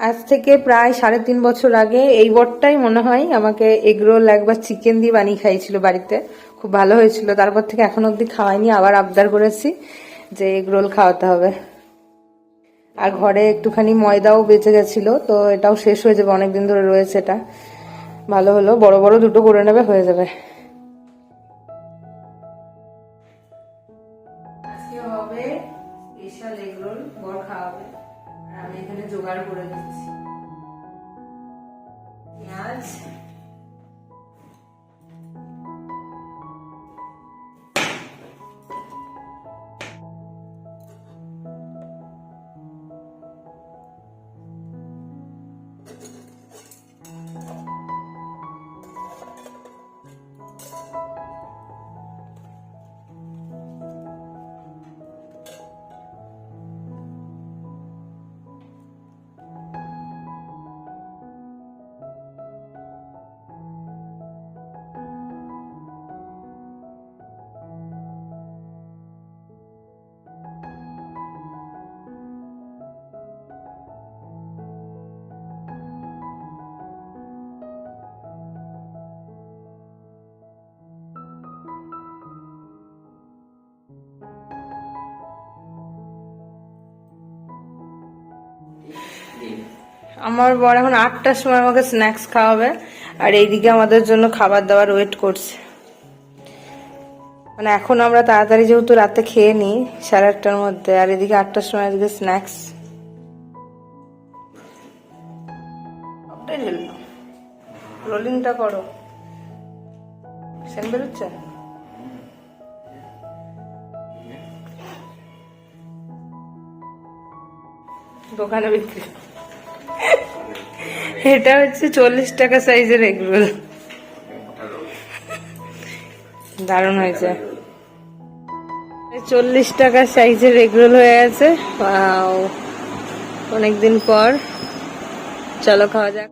আজ থেকে প্রায় সাড়ে তিন বছর আগে এই বটটাই মনে হয় আমাকে এগ রোল একবার চিকেন দিয়ে বানিয়ে খাইছিল বাড়িতে। খুব ভালো হয়েছিল। তারপর থেকে এখন অবধি খাওয়াইনি, আবার আবদার করেছি যে এগ রোল খাওয়াতে হবে। আর ঘরে একটুখানি ময়দাও বেঁচে গেছিল, তো এটাও শেষ হয়ে যাবে, অনেকদিন ধরে রয়েছে এটা। ভালো হলো, বড় বড় দুটো করে নেবে, হয়ে যাবে। হবে স্পেশাল এগ রোল বর খাওয়াবে। আর আমি এখানে জোগাড় করে দিচ্ছি। পেঁয়াজ আমার বর এখন আটটার সময় আমাকে স্ন্যাক্স খাওয়াবে, আর এইদিকে আমাদের জন্য খাবার দাবার ওয়েট করছে। মানে এখন আমরা তাড়াতাড়ি যেহেতু রাতে খেয়ে নিই সাড়ে আটটার মধ্যে, আর এদিকে আটটার সময় এদিকে স্ন্যাক্স রোলিংটা করো। সেন বেরোচ্ছে? দোকানে বিক্রি। এটা হচ্ছে চল্লিশ টাকা সাইজের এগরোল। দারুণ হয়েছে। চল্লিশ টাকা সাইজের এগরোল হয়ে গেছে। অনেকদিন পর। চলো খাওয়া যাক।